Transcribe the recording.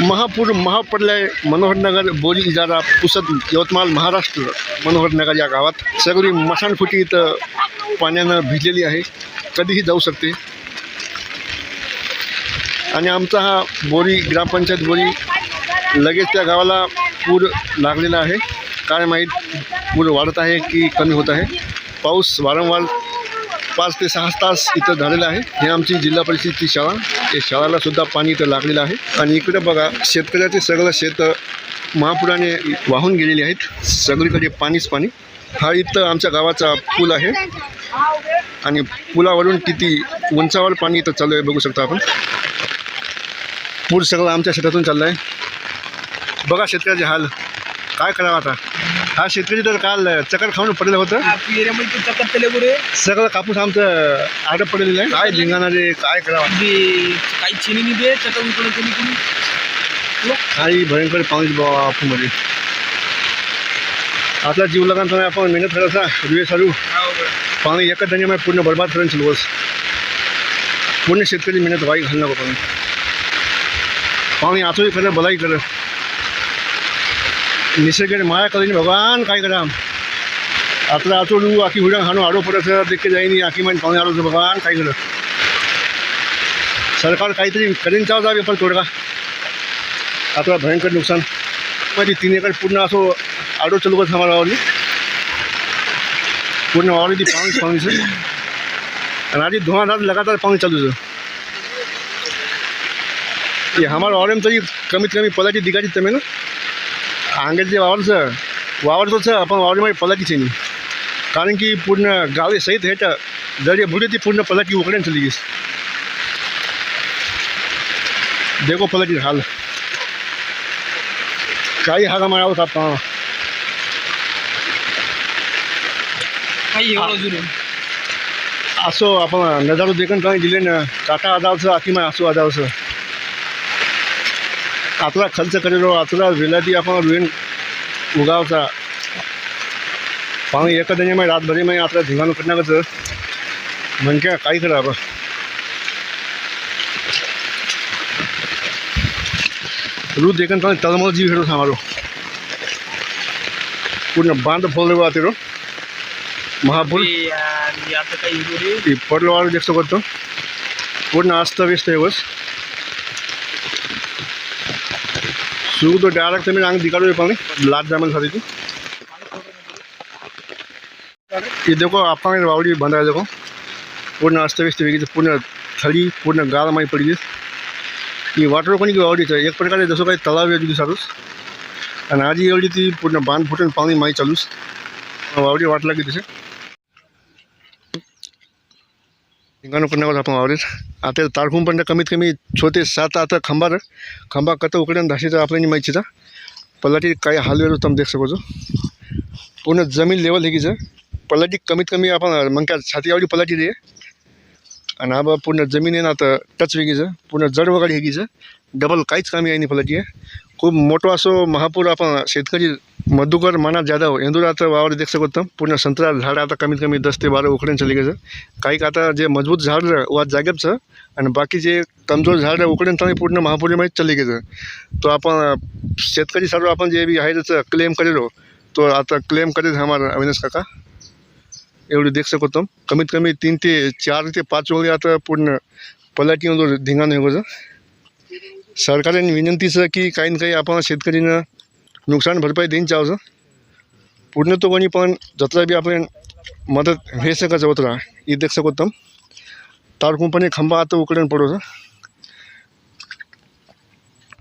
महापूर महापडलाय मनोहरनगर बोरी इजारा पुसद यवतमाळ महाराष्ट्र मनोहरनगर या गावात सगळी मसाणफुटी इथं पाण्यानं भिजलेली आहे. कधीही जाऊ शकते. आणि आमचा हा बोरी ग्रामपंचायत बोरी लगेच त्या गावाला पूर लागलेला आहे. काय माहीत पूर वाढत आहे की कमी होत आहे. पाऊस वारंवार पाच ते सहा तास इथं झालेलं आहे. हे आमची जिल्हा परिषदची शाळा. या शाळेला सुद्धा पाणी इथं लागलेलं आहे. आणि इकडे बघा शेतकऱ्याचे सगळं शेत महापुराने वाहून गेलेली आहेत. सगळीकडे पाणीच पाणी. हा इथं आमच्या गावाचा पूल आहे. आणि पुलावरून किती उंचावर पाणी इथं चालू आहे बघू शकता आपण. पूर सगळं आमच्या शेतातून चाललं आहे. बघा शेतकऱ्याचे हाल. काय करावं आता? हा शेतकरी तर काल चक्कर खाऊन पडलं होतं. चक्कर केले गुरे सगळं कापूस आमचं आडं पडलेलं आहे. काय धिंगाणा रे काय करावं? काही चिनी नाही दे चक्कर उकडे कोणी. कोणी काही भयंकर पाऊस बापूमध्ये आपला जीव लगान समय आपण मेहनत करायचा रुये सारू. पाणी एकच धन्यमध्ये पूर्ण बरबाद करेन बस पूर्ण शेतकरी मेहनत वाई घालणार पाणी. आतोही करे भलाई करे. निसर्गाने माया करीन भगवान काय करा. आता आचोडू आखी हुडा हाणू आडो पडत देखील जाईन आखी माहिती पाहुणे आलो भगवान काय करत सरकार काहीतरी करीन चाव जावे पण तोडगा आता भयंकर नुकसान. मध्ये तीन एकर पूर्ण असो आडो चालू करत आम्हाला वावरली पूर्ण वावरली ती पाणी पाणीचं आणि आधी धुवाधार लगातार पाणी चालू ते हमारा वावरेम तरी कमीत कमी पदाची दिगाची तमे ना अंगाचे जे वावरचं वावरतोच आपण वावरीमध्ये पलाचीच आहे नाही कारण की पूर्ण गावे सहित हेट जरी बुडे ती पूर्ण पलाची उकडेन चली गेस देखो पलाची हाल. काही हागा मारावं आपण. काही एवढं जुने असो आपण नजारो देखील काही दिले ना. काटा आदावचं आखी माय असो आदावचं आतला खर्च करेल आतला विलाटी आपण रुईन उगावता पाणी एका दिने माहिती रातभरी माहिती आतला धिवाण करणार तर म्हणजे काय करा आपण. रूप देखील तुम्ही तलमल जीव हिरो सांगा पूर्ण बांध फोल ते महापूर पडलो आलो देखो करतो. पूर्ण अस्तव्यस्त आहे बस. શું તો ડાયરેક્ટ તમે આંગ નીકાળો પાણી લાટ જામન સાથેથી એ દેખો આપણને વાવડી બંધાય દેખો પૂર્ણ અસ્તવ્યસ્ત વેગી છે પૂર્ણ થળી પૂર્ણ ગાળામાં પડી છે એ વાટરો કોની વાવડી છે એક પ્રકારે જશો કાંઈ તળાવ જુદી સારું અને આજે એવડીથી પૂર્ણ બાંધ ફૂટન પાણી માઈ ચાલુ છે વાવડી વાટ લાગી છે हिंगाणं पन्नास आपण वावरेत आता तारखून पण कमीत कमी छोटे सात आठ खंबार। खंबा कथा उकड्या धाशीचा आपल्याला माहितीचा पल्लाटी काही हालवेल होतं देख सको पूर्ण जमीन लेवल हे की सर पल्लाटी कमीत कमी आपण मग काय छाती आवडी पल्लाटी दे आणि आबा पूर्ण जमीन आहे ना आता टच वेगळीचं पूर्ण जड वगैरे हे की डबल काहीच कामी आहे नाही पल्लाटी आहे खूप मोठं असो महापूर आपण शेतकरी मधुकर मना जाधव इंदुराचं वावर देख शकतो पूर्ण संत्रा झाड आता कमीत कमी दस ते बारा उकड्यांचं गेलं काही आता जे मजबूत झाड वा जागेचं आणि बाकी जे कमजोर झाड उकड्यांचं पूर्ण महापुरीमध्ये चालली गेलं. तो आपण शेतकरी सर्व आपण जे बी आहे त्याचं क्लेम करेलो तो आता क्लेम करेल हमार अविनाश काका. एवढी देख शकतो कमीत कमी तीन ते चार ते पाच वगैरे आता पूर्ण पलाटी धिंगाण सरकारने विनंतीचं की काही ना काही आपण शेतकरीनं नुकसान भरपाई देईन चावचं. पूर्ण तो कोणी पण जतरा बी आपण मदत हे सकाळचं होतं इदेक सकोतम तार कुंपणी खंबा आता उकडेन पडोचं